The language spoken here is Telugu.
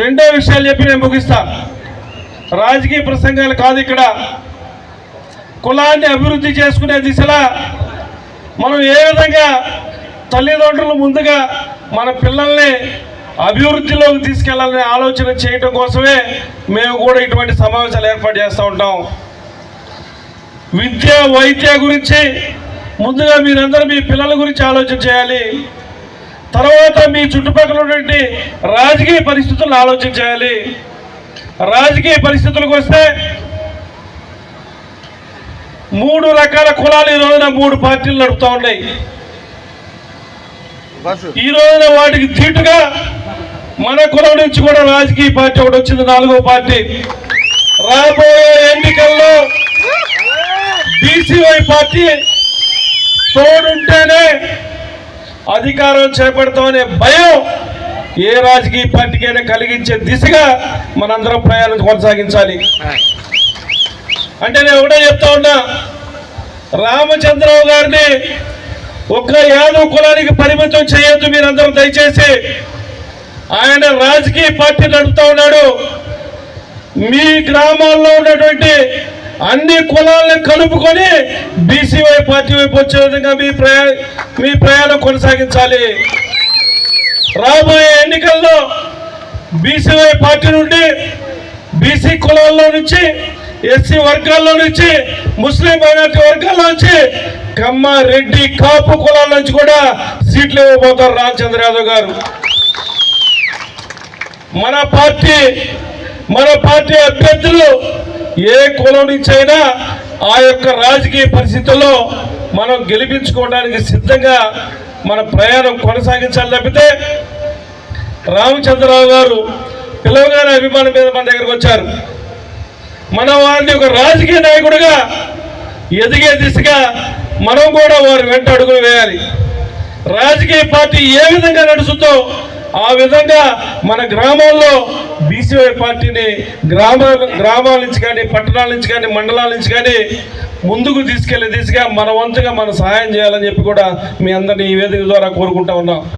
రెండో విషయాలు చెప్పి నేను ముగిస్తాను రాజకీయ ప్రసంగాలు కాదు ఇక్కడ. కులాన్ని అభివృద్ధి చేసుకునే దిశలా మనం ఏ విధంగా తల్లిదండ్రులు ముందుగా మన పిల్లల్ని అభివృద్ధిలోకి తీసుకెళ్ళాలనే ఆలోచన చేయటం కోసమే మేము కూడా ఇటువంటి సమావేశాలు ఏర్పాటు చేస్తూ ఉంటాం. విద్య వైద్య గురించి ముందుగా మీరందరూ మీ పిల్లల గురించి ఆలోచన చేయాలి. తర్వాత మీ చుట్టుపక్కల ఉన్నటువంటి రాజకీయ పరిస్థితులను ఆలోచన చేయాలి. రాజకీయ పరిస్థితులకు వస్తే మూడు రకాల కులాలు ఈ రోజున మూడు పార్టీలు నడుపుతూ ఉన్నాయి. ఈ రోజున వాటికి ధీటుగా మన కులం నుంచి కూడా రాజకీయ పార్టీ ఒకటి వచ్చింది నాలుగో పార్టీ. రాబోయే ఎన్నికల్లో బీసీవై పార్టీ తోడుంటేనే అధికారం చేపడతామనే భయం ఏ రాజకీయ పార్టీకైనా కలిగించే దిశగా మనందరం ప్రయాణం కొనసాగించాలి. అంటే నేను ఒకటే చెప్తా ఉన్నా రామచంద్రరావు గారిని ఒక్క యాదవ్ కులానికి పరిమితం చేయొద్దు మీరందరూ దయచేసి ఆయన రాజకీయ పార్టీ నడుపుతా ఉన్నాడు. మీ గ్రామాల్లో ఉన్నటువంటి అన్ని కులాలను కలుపుకొని బీసీవై పార్టీ వైపు వచ్చే విధంగా మీ ప్రయా మీ ప్రయాణం కొనసాగించాలి. రాబోయే ఎన్నికల్లో బీసీవై పార్టీ నుండి బీసీ కులాల్లో నుంచి ఎస్సీ వర్గాల్లో నుంచి ముస్లిం మైనార్టీ వర్గాల్లో నుంచి కమ్మ రెడ్డి కాపు కులాల నుంచి కూడా సీట్లు ఇవ్వబోతారు రామచంద్ర యాదవ్ గారు. మన పార్టీ మన పార్టీ అభ్యర్థులు ఏ కులం నుంచి అయినా ఆ యొక్క రాజకీయ పరిస్థితుల్లో మనం గెలిపించుకోవడానికి సిద్ధంగా మన ప్రయాణం కొనసాగించాలి తప్పితే రామచంద్రరావు గారు పిలవగానే అభిమానం మీద మన దగ్గరకు వచ్చారు. మన వారిని ఒక రాజకీయ నాయకుడిగా ఎదిగే దిశగా మనం కూడా వారి వెంట అడుగులు వేయాలి. రాజకీయ పార్టీ ఏ విధంగా నడుస్తుందో ఆ విధంగా మన గ్రామాల్లో బీసీవై పార్టీని గ్రామాల గ్రామాల నుంచి కానీ పట్టణాల నుంచి కానీ మండలాల నుంచి కానీ ముందుకు తీసుకెళ్ళే దిశగా మన వంతుగా మనం సహాయం చేయాలని చెప్పి కూడా మీ అందరినీ ఈ వేదిక ద్వారా కోరుకుంటా ఉన్నాం.